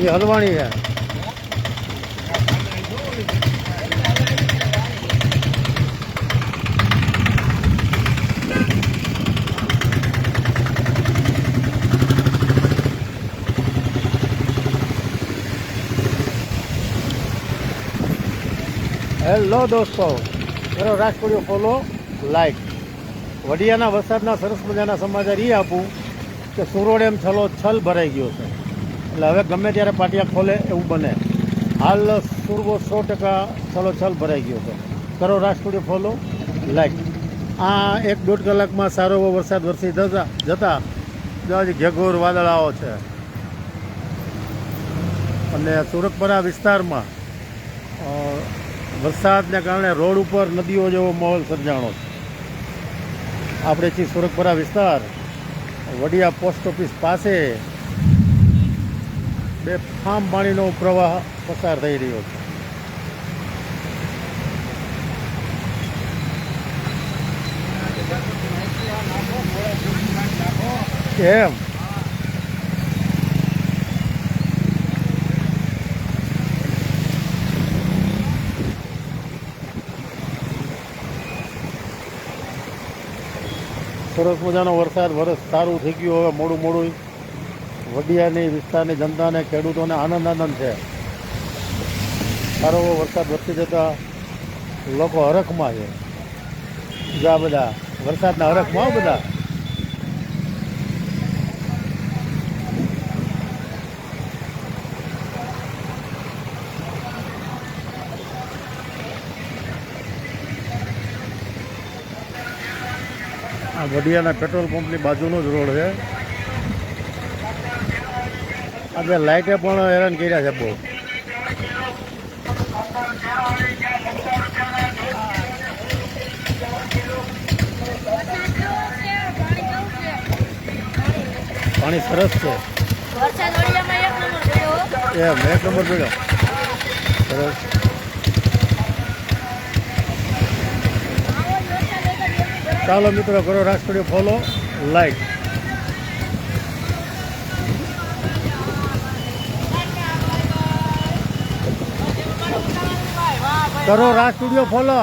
એ હલવાણી છે. હેલો દોસ્તો, કરો રાજકોડીઓ ફોલો લાઈક વડિયાના વરસાદના સરસ મજાના સમાચાર એ આપું કે સુરોડ એમ છલો છલ ભરાઈ ગયો છે. એટલે હવે ગમે ત્યારે પાટિયા ખોલે એવું બને. હાલ સુરવો સો ટકા છલોછલ ભરાઈ ગયો છે. કરો રાજકોડીઓ ફોલો, લાઈક. આ એક દોઢ કલાકમાં સારો એવો વરસાદ વરસી જતા જતા ઘેઘોર વાદળાઓ છે. અને સુરતપરા વિસ્તારમાં વરસાદને કારણે રોડ ઉપર નદીઓ જેવો માહોલ સર્જાણો છે. આપણે છીએ સુરતપરા વિસ્તાર. વડિયા પોસ્ટ ઓફિસ પાસે બે ફામ પાણીનો પ્રવાહ પસાર થઈ રહ્યો છે. એમ. સરસ મજાનો વરસાદ, વરસ સારું થઈ ગયું, હવે મોડું મોડું. વડિયાની વિસ્તારની જનતાને, ખેડૂતોને આનંદ આનંદ છે. સારો એવો વરસાદ વરસી જતા લોકો હરખમાં છે. બીજા બધા, વરસાદના હરખમાં બધા. આ વડિયાના પેટ્રોલ પંપની બાજુનો જ રોડ છે. આજે લાઇટે પણ હેરાન કર્યા છે બહુ. પાણી સરસ છે. એમ એક નંબર સરસ. ભરાય. ચાલો મિત્રો કરો રાજકોટ ફોલો લાઈક કરો રાજ સ્ટુડિયો ફોલો